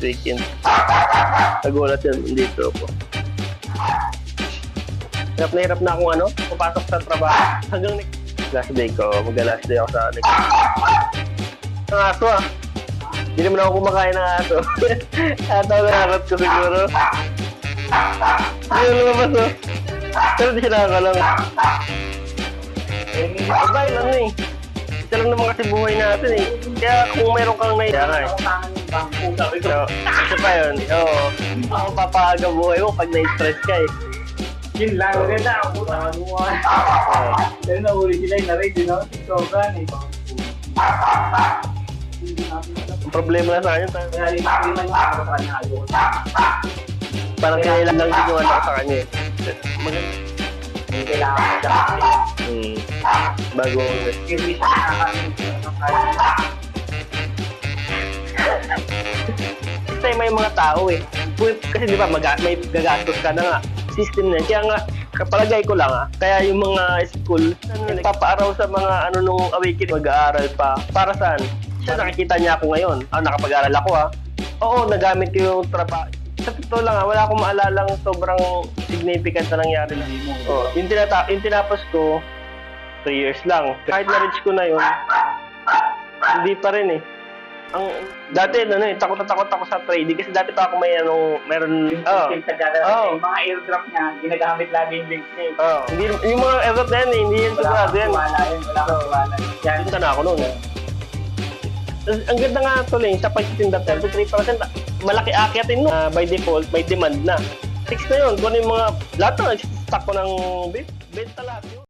Weekend. Nagulat yun, dito ako. Hirap na hirap na akong ano, papasok sa trabaho. Hanggang next last day ko, mag-last day ako sa next. Ang aso ah. Hindi naman ako kumakain ng aso. Na nakakot ko siguro. Hindi na lumabas oh. Pero di siya nakakalang. Eh, abay lang eh. Ito lang naman kasi buhay natin eh. Kaya kung meron kang nai... Kaya nga eh. So, isa pa yun. Oo. Ako papahaga buhay mo pag na-stress ka eh. Yun lang, ganda ako puta ano mo. Pero nahuli sila yung na-raid, you know? Sobrang eh. Ang problema na sa ayaw. parang kailan lang yung ano ko sa kanya eh. Mag- Hindi kailangan ko. Hmm. Bago. Kasi may mga tao eh. Kasi di ba mag- may gagastos ka na nga. System na. Kaya nga, kapalagay ko lang ah. Kaya yung mga school, nagpapaaraw sa mga ano nung awakening, mag-aaral pa. Para saan? Siya nakikita niya ako ngayon. Ah, nakapag-aaral ako ah. Oo, nagamit ko yung trabaho. Sa totoo lang ah, wala akong maalalang sobrang significant na nangyari na. Oh, yung, tinata- yung tinapos ko, 3 years lang. Kahit na-reach ko na yun, hindi pa rin eh. Ang dati ano eh, takot na takot ako sa trading kasi dati pa ako may ano, meron oh. Yung Oh. yung mga airdrop niya, ginagamit lagi yung link niya. eh. Oh, hindi yung mga effort na yan eh, hindi yan Wala sigurado yan. tiwala yun, wala kang tiwala. Yan. Punta na ako noon. Ang- Ang ganda nga tuloy, sa pagtitinda 33%, malaki akyatin no. Ah, by default, may demand na. Fix na yun. Kung ano yung mga, lahat na, stock ko ng benta lahat yun.